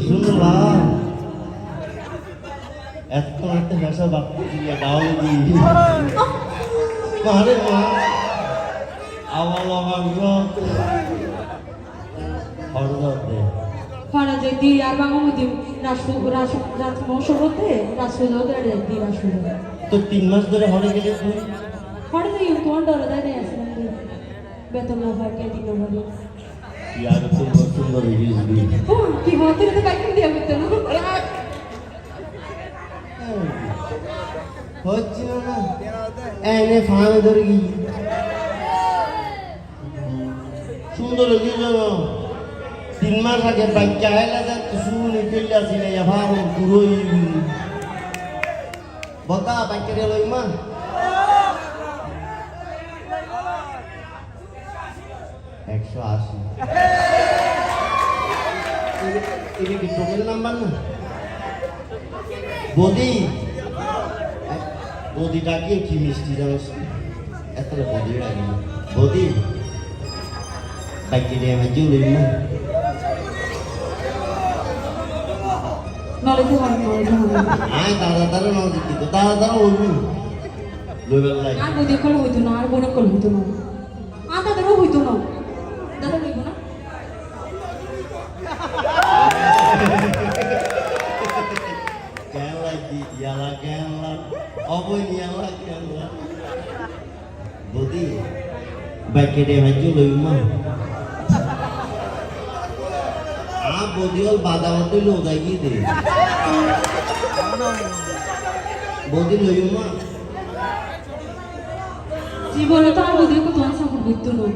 শুনলাম এত একটা ভাষা বাপ্পু দিয়ে গাও দি। মারে মা আওয়াল আওয়াল হরদতে ফারাজে দি আর বাঙালি রাষ্ট্র রাষ্ট্র রাজমশরতে রাষ্ট্রদৌদের দি রাষ্ট্র তো তিন মাস ধরে হরে গেলে তুই হঠাৎ এই তোমার ডরে দেয় আছে বেতন না হয় কে দিন না এনে ফাঁড়ে ধরে গি সুন্দর হয়ে গেল। তিন মাস আগে বাচ্চা হেলা যাচ্ছে শুনে চলে আসিলে ভাব পুরোই বতা বাচ্চা গেল মা একশো আশি। এটা কি টোকেন নাম্বার না বদি? বদি ডাকিয়ে কি মিষ্টি জানিস? এত বদি ডাকি বদি? বাকি দিয়ে আমার জুলি না আয় দাদা দাদা নাও দাদা দাদা ওলবি লইবার লাগে আর বদি কল হইতো না আর বোনে কল হইতো না আর দাদারও হইতো না দাদা হইতো না কেলা কি ইয়ালা কেলা অবই ইয়ালা কেলা বদি বাকি দিয়ে আমার জুলি মা? আ বদি ওর বাদামতে লোদাই গিয়ে দে? বদি লইও মা? জীবনে তো আর বদি কত আশা করব হইতো না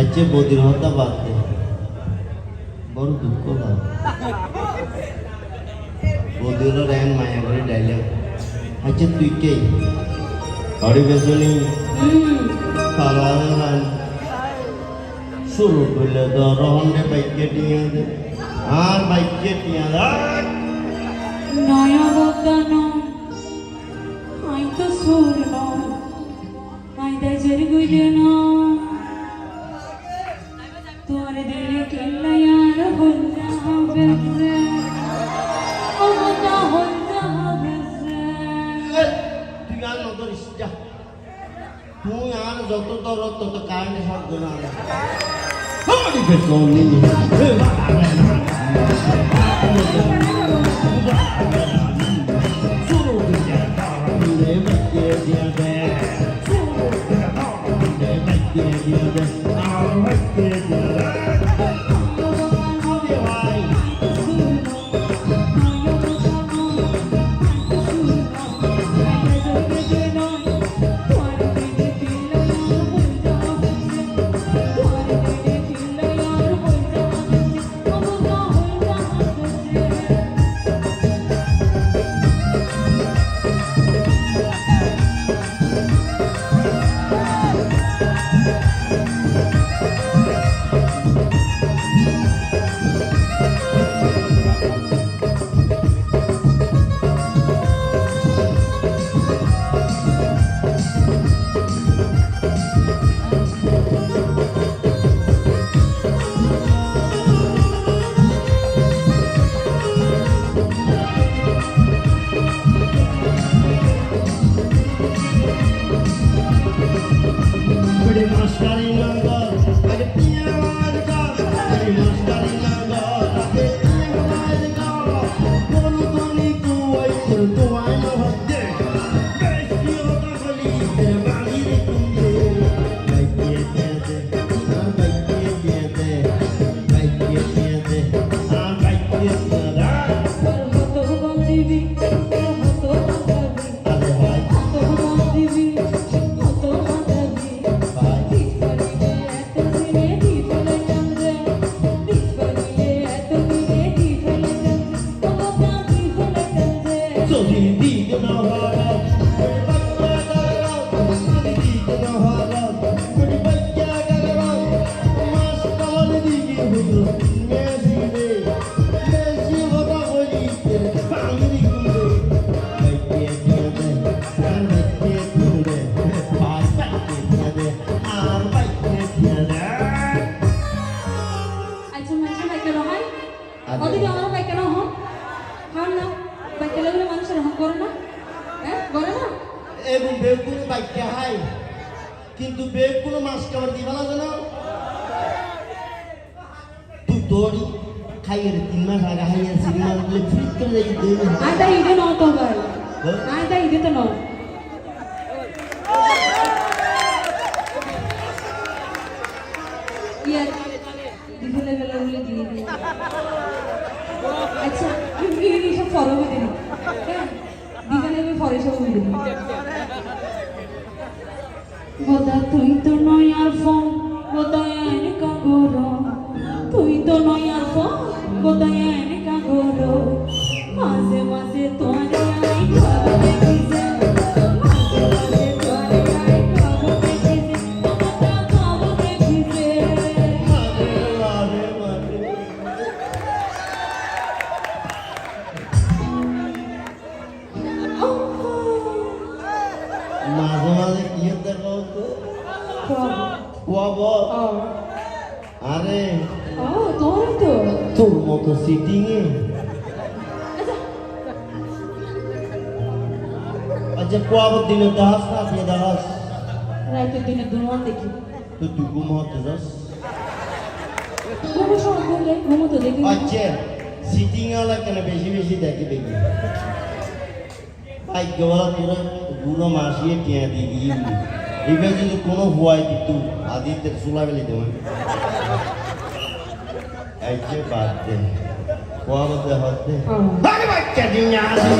আচ্ছা বদির হত্যা বাদ দে। বড় দুঃখ লাগ বদির র্যান মায়া করে ডাইলগ আচ্ছা তুই কে হরি বেসনি কালার শুরু করলে তো রহন্ডে বাইকে টিয়া দে আর বাইকে টিয়া দে নয়া বদন আই তো সুরন আই দা জরগুলে না তুই আর যত দর তত কারেন্টে শব্দ না হরি ਬੜੇ ਮਸਤਾਰੀ ਲੰਗਾ ਬੜੇ ਪਿਆਰ ਦਾ ਬੜੇ ਮਸਤਾਰੀ অদিকে আমার ভাই কেন হন। হন না। ভাই কেলাগুলো মানুষের হন করে না। হ্যাঁ করে না। এবং বেগুলো বাইকে হাই কিন্তু বেগুলো মাছ খাবার দিবা না জানো? তুই দৌড়ি খাইয়ের তিন মাস আগে হাইয়ার সিনেমা বলে ফ্রিজ করে দেখি দুই মাস আইতা ইদে নাও তো ভাই। হ্যাঁ? আইতা ইদে তো নাও। Yeah. ফলো হয়ে দিবি হ্যাঁ দিদি ফরে সব হয়ে দিবি বোধা তুই তো নয় আর ফোন বোধহয় কাগর তুই তো নয় আর ফোন বোধহয় মাঝে মাঝে কি? হতে আরে। তোর তো। তোর মতো সিটিং এ আচ্ছা দিনে দাস না দাস রাতের দিনে দুমান দেখি। তো তুই ঘুম হতে যাস। ঘুমো সব ঘুমো তো দেখি। আচ্ছা সিটিং ওলা কেন বেশি বেশি দেখে দেখি? ভাগ্যওয়ালা তোরা বুড়ো মাসিয়ে টিয়া দিবি এবার যদি কোনো হুয়াই দিত আদিতে চুলা বেলি দেব। এই যে বাদ দে। বলতে হতে আরে বাচ্চা দিন আসি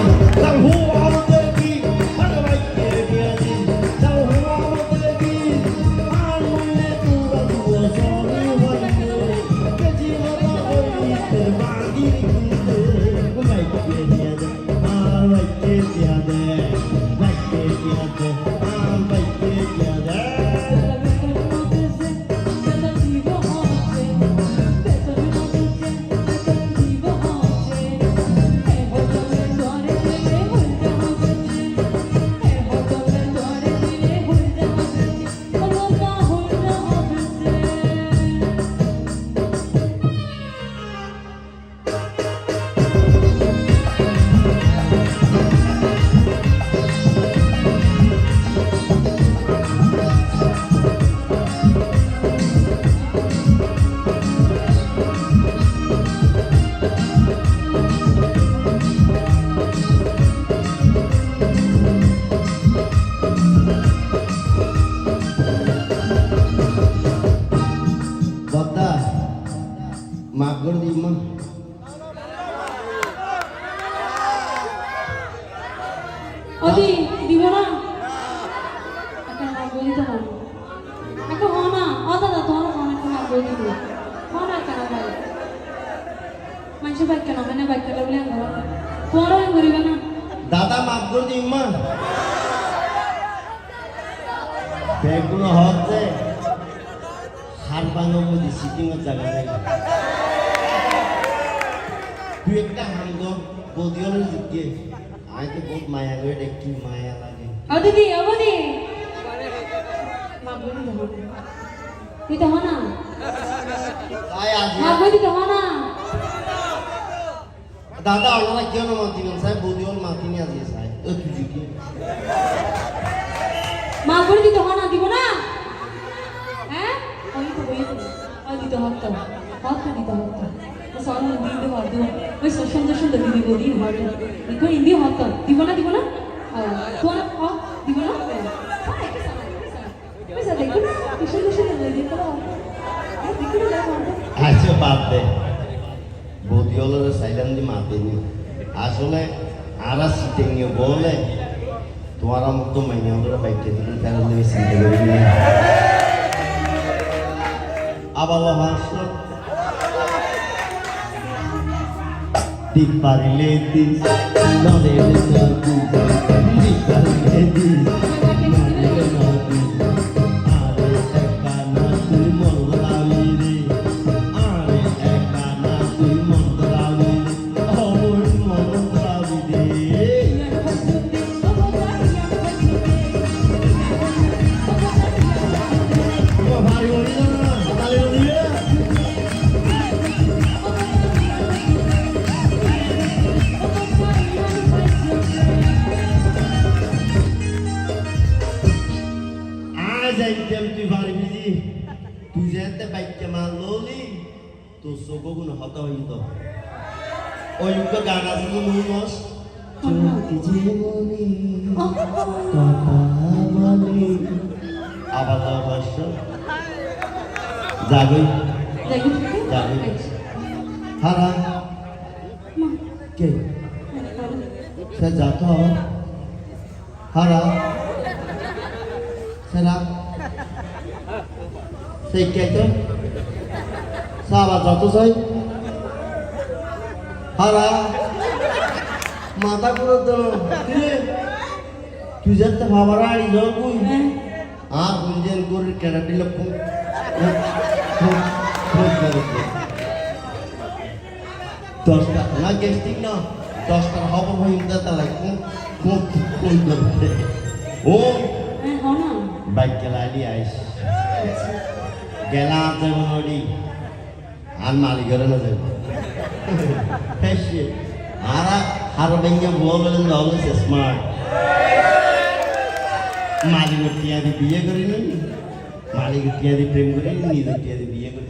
মানুষের বাইক কেন মানে কেন বলে তোমারও করিবে না দাদা মাফ করে দিই মা ব্যাগগুলো হচ্ছে হার ভাঙো মধ্যে সিটিং জায়গা নেই তুই একটা হামদ বৌদি হলে জিজ্ঞে আমি তো বহুত মায়া করে দেখি মায়া লাগে ও দিদি ও বদি মা বলি তুই তো না তাই আজ মা বলি তো না দাদা ওনারা কেন মাতি নেন সাহেব বৌদি হল মাতি নিয়ে আসিয়ে সাহেব। ও তুই জিজ্ঞে মা বলি দিতে হ না দিব না? হ্যাঁ? ওই তো বলি তো। ও দিতে হত হত দিতে হত সব দিতে হত ওই সুন্দর সুন্দর দিদি বলি হত দেখো হিন্দি হত দিব না দিব না? হ দিব না? কি করো আচ্ছা বাদ দে বৌদি মাতেনি আসলে আরা সিটে নিয়ে বলে তোমার মতো মাইনে হলো বাইকটা দিলে তার লেগে সিটে করে আবার হাসলো। দিক পারিলে দিন নদে নদী দিক পারিলে দিন মার ললি তোর চোখ কোনো হত হইত। ওই তো গান আছে তো জীবনী কথা বলে আবার তো দেখি যাবি। হারা। মা। কে? সে যাত হারা। সেরা সেই কে তো সাবা যত চাই। হারা মাথা করে? তো তুই যাতে ভাবার আড়ি যাও তুই হ্যাঁ। আর বুঝেন করে কেনা দিল দশটা না গেস্টিক না দশটার লাগে। কোন কোন করবে ও হ্যাঁ বাইক গেলালি আইস। গেলা যাব নদী আর মালিকের না যাব আর আর ভেঙে বলবেন অলওয়েজ স্মার্ট মালিকের টিয়া দিয়ে বিয়ে করি নি মালিকের টিয়া দিয়ে প্রেম করি